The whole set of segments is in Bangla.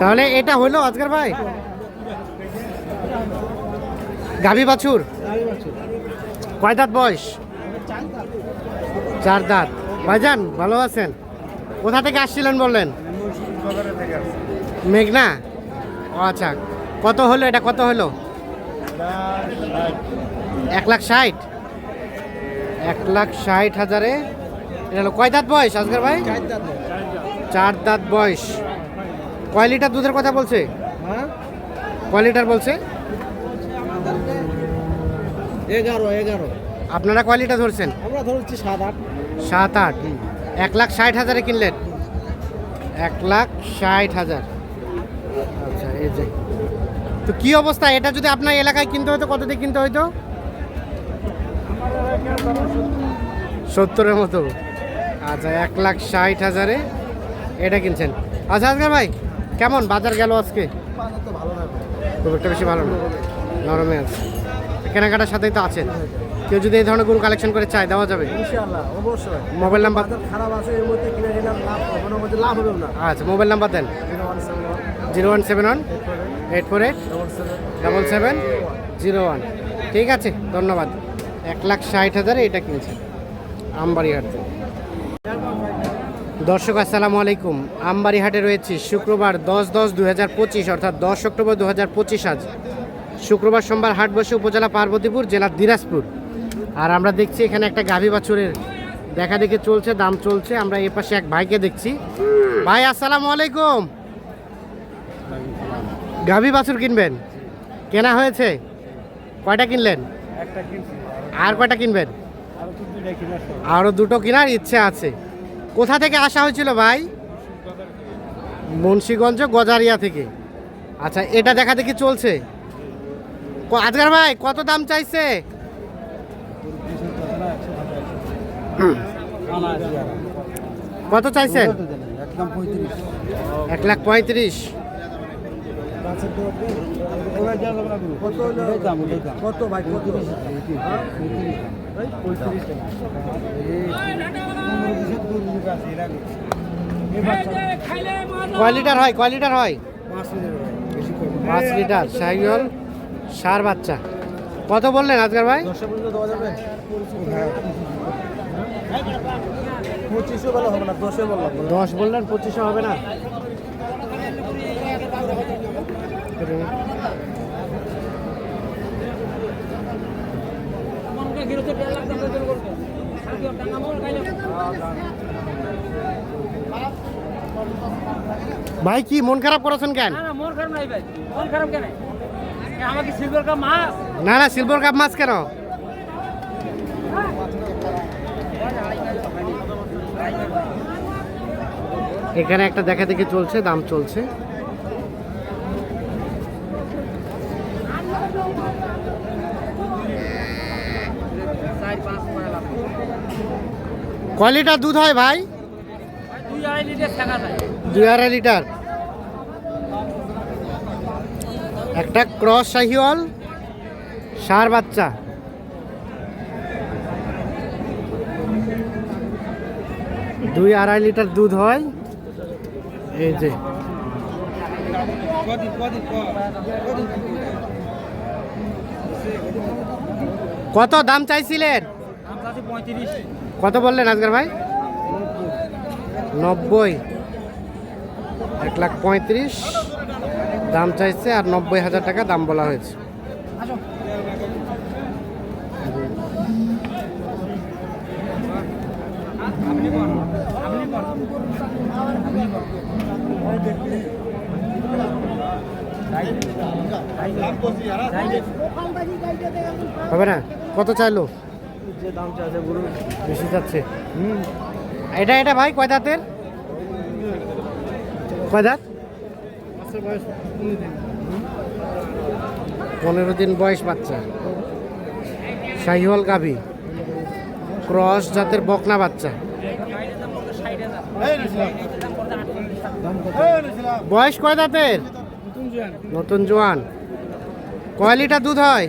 তাহলে এটা হলো আজকের ভাই? গাভী বাছুর। কয় দাঁত বয়স? চার দাঁত। ভাইজান ভালো আছেন? কোথা থেকে আসছিলেন বললেন? মেঘনা? ও আচ্ছা কত হলো? এটা কত হলো? এক লাখ ষাট? এক লাখ ষাট হাজারে? এটা হলো কয় দাঁত বয়স আজকের ভাই? চার দাঁত বয়স। কয় লিটার দুধের কথা বলছে? কয় লিটার বলছে? এগারো এগারো। আপনারা কয় লিটার ধরছেন? আমরা ধরছি সাত আট। সাত আট। এক লাখ ষাট হাজারে কিনলেন? এক লাখ ষাট হাজার। আচ্ছা এই যে। তো কি অবস্থা? এটা যদি আপনার এলাকায় কিনতে হতো কত দিয়ে কিনতে হতো সত্তরের মতো। আচ্ছা এক লাখ ষাট হাজারে এটা কিনছেন। আচ্ছা আজকে ভাই? কেমন বাজার গেল আজকে? খুব একটা বেশি ভালো না। নরমে আছে। কেনাকাটার সাথেই তো আছেন। কেউ যদি এই ধরনের গরু কালেকশন করে চায় দেওয়া যাবে? মোবাইল নাম্বার খারাপ আছে এর মধ্যে কিনে নিলাম লাভ ওখানের মধ্যে লাভ হবে না। আচ্ছা মোবাইল নাম্বার দেন। Zero one seven one eight four eight double seven zero one. ঠিক আছে ধন্যবাদ। এক লাখ ষাট হাজারে এটা কিনছে। আমবাড়িহাট থেকে। দর্শক আসসালামু আলাইকুম। আমবাড়িহাটে রয়েছি শুক্রবার দশ দশ দু হাজার পঁচিশ অর্থাৎ দশ অক্টোবর দু হাজার পঁচিশ আজ। শুক্রবার সোমবার হাট বসে উপজেলা পার্বতীপুর জেলা দিনাজপুর। আর আমরা দেখছি এখানে একটা গাভী বাছুরের দেখা দেখে চলছে দাম চলছে। আমরা এ পাশে এক ভাইকে দেখছি। ভাই আসসালামু আলাইকুম। গাভী বাছুর কিনবেন? কেনা হয়েছে? কয়টা কিনলেন? আর কয়টা কিনবেন? আরও দুটো কেনার ইচ্ছে আছে। কোথা থেকে আসা হয়েছিল ভাই? মুন্সীগঞ্জ গজারিয়া থেকে। আচ্ছা এটা দেখা দেখি চলছে? আজকার ভাই কত দাম চাইছে? কত পঁয়ত্রিশ। এক লাখ পঁয়ত্রিশ। হয় হয়? পাঁচ লিটার। সাইকেল সার বাচ্চা। কত বললেন আজকার ভাই? দশ বললেন পঁচিশে হবে না। ভাই কি মন খারাপ করেছেন কেন? না না মন খারাপ নাই ভাই। মন খারাপ কেন? আমাকে সিলভার কাপ মাছ? না না সিলভার কাপ মাছ কেন? এখানে একটা দেখা দেখে চলছে দাম চলছে চার পাঁচ করে লাভ কয় লিটার দুধ হয় ভাই? দুই আড়াই লিটার। একটা ক্রস শাহিওয়াল, সার বাচ্চা। দুই আড়াই লিটার দুধ হয়। এই যে। কত দাম চাইছিলেন? কত বললেন আজকের ভাই? নব্বই। এক লাখ পঁয়ত্রিশ। দাম চাইছে আর নব্বই হাজার টাকা দাম বলা হয়েছে। হবে না? কত চাইলো? যে দাম চাচ্ছে গরু বেশি যাচ্ছে এটা এটা ভাই কয় দাঁতের? কয় দাঁত? পনেরো দিন। বয়স বাচ্চা। শাহিওয়াল গাভি। ক্রস জাতের বকনা বাচ্চা। বয়স কয় দাঁতের? নতুন জোয়ান। কয় লিটার দুধ হয়?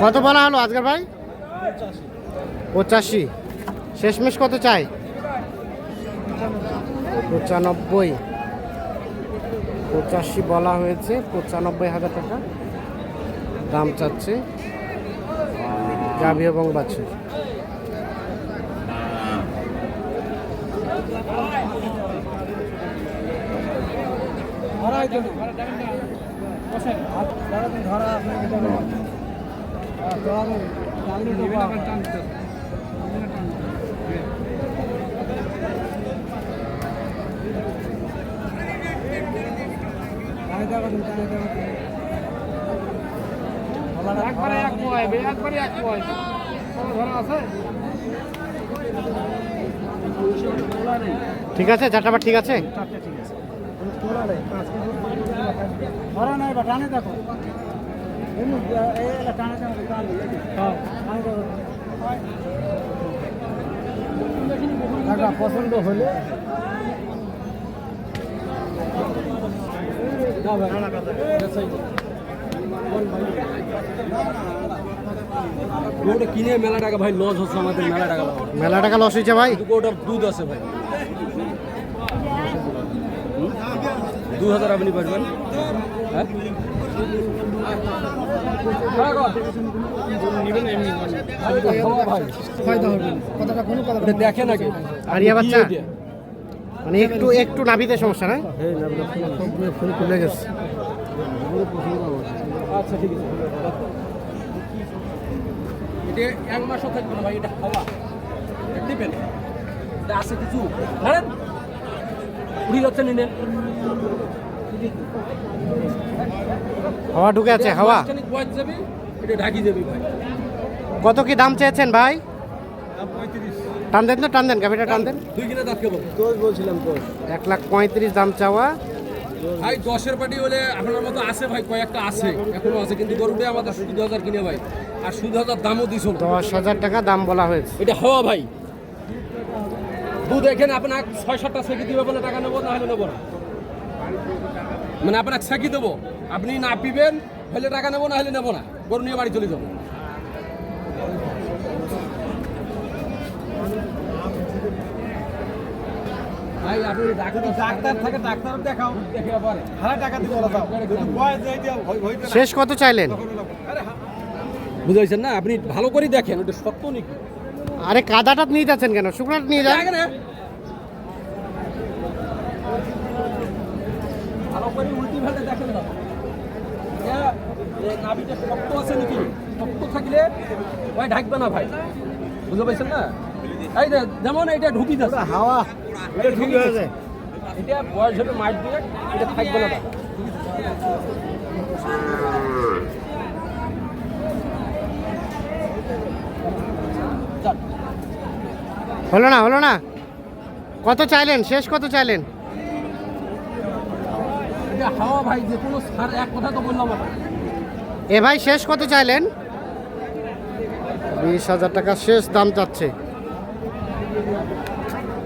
কত বলা হলো আজকের ভাই? পঁচাশি। শেষমেশ কত চাই? পঁচানব্বই। পঁচাশি বলা হয়েছে, পঁচানব্বই হাজার টাকা। দাম চাচ্ছে। গাভী এবং বাছুর। একবারে এক পয় একবারে এক পয়। ধরা আছে? ঠিক আছে চারটা ঠিক আছে? ধরা নাই বা টানে দেখো টানে হ্যাঁ টাকা পছন্দ হলে কিনে মেলা টাকা ভাই লস হচ্ছে আমাদের মেলা টাকা মেলা টাকা লস হয়েছে ভাই কিন্তু দুধ আছে ভাই দু হাজার আপনি পারবেন। হ্যাঁ? দেখেন আগে। আরিয়া বাচ্চা? মানে একটু একটু নাভিতে সমস্যা না? ফুল খুলে গেছে। আচ্ছা ঠিক আছে। এটা এক মাসও থাকবে না ভাই এটা খাওয়া এটা আছে কিছু। ধরেন উড়ি যাচ্ছে নিনে। হাওয়া ঢুকে আছে হাওয়া। যাবে এটা ঢাকি যাবে ভাই। কত কি দাম চেয়েছেন ভাই? টান দেন তো টান দেন গাভিটা টান দেন। দুই কিনা দাঁত কেবল দোষ বলছিলাম দোষ এক লাখ পঁয়ত্রিশ দাম চাওয়া। ভাই দশের পাটি হলে আপনার মতো আছে ভাই কয়েকটা আছে এখনও আছে কিন্তু গরুটা আমাদের সুদ হাজার কিনে ভাই। আর সুদ হাজার দামও দিছ দশ হাজার টাকা দাম বলা হয়েছে। এটা হওয়া ভাই। দুধ এখানে আপনার ছয় সাতটা সেকি দিবে বলে টাকা নেব না হলে নেব না। মানে আপনার সেকি দেবো। আপনি না পিবেন হলে টাকা নেব না হলে নেব না। গরু নিয়ে বাড়ি চলে যাব। ভাই আপনি ডাক্তার ডাক্তার থাকে ডাক্তার দেখাও। দেখে পারে। হারা টাকা দিতে বলা দাও যদি বয়স এই যে হইতে শেষ কত চাইলেন? বুঝাইছেন না? আপনি ভালো করে দেখেন ওটা সত্য নাকি? আরে কাদাটা নিয়ে যাচ্ছেন কেন? শুকনাটা নিয়ে যান। নাভিটা শক্ত আছে নাকি? শক্ত থাকলে ভাই ঢাকবে না ভাই। বুঝতে পারছেন না? এই যে যেমন এটা ঢুকি যাচ্ছে। হাওয়া এটা ঢুকি যাচ্ছে। এটা বয়স হলে মাইট দিয়ে এটা থাকবে না হলো না হলো না। কত চাইলেন? শেষ কত চাইলেন? হাওয়া ভাই যে কোনো সার এক কথা তো বললাম এ ভাই শেষ কত চাইলেন? বিশ হাজার টাকা শেষ দাম চাচ্ছে।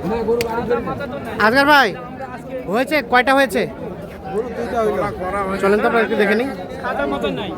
হ্যাঁ গরু বাড়ি আজকার ভাই হয়েছে? কয়টা হয়েছে? চলেন তো আপনারা একটু দেখে নিই। কাটার মতন নাই।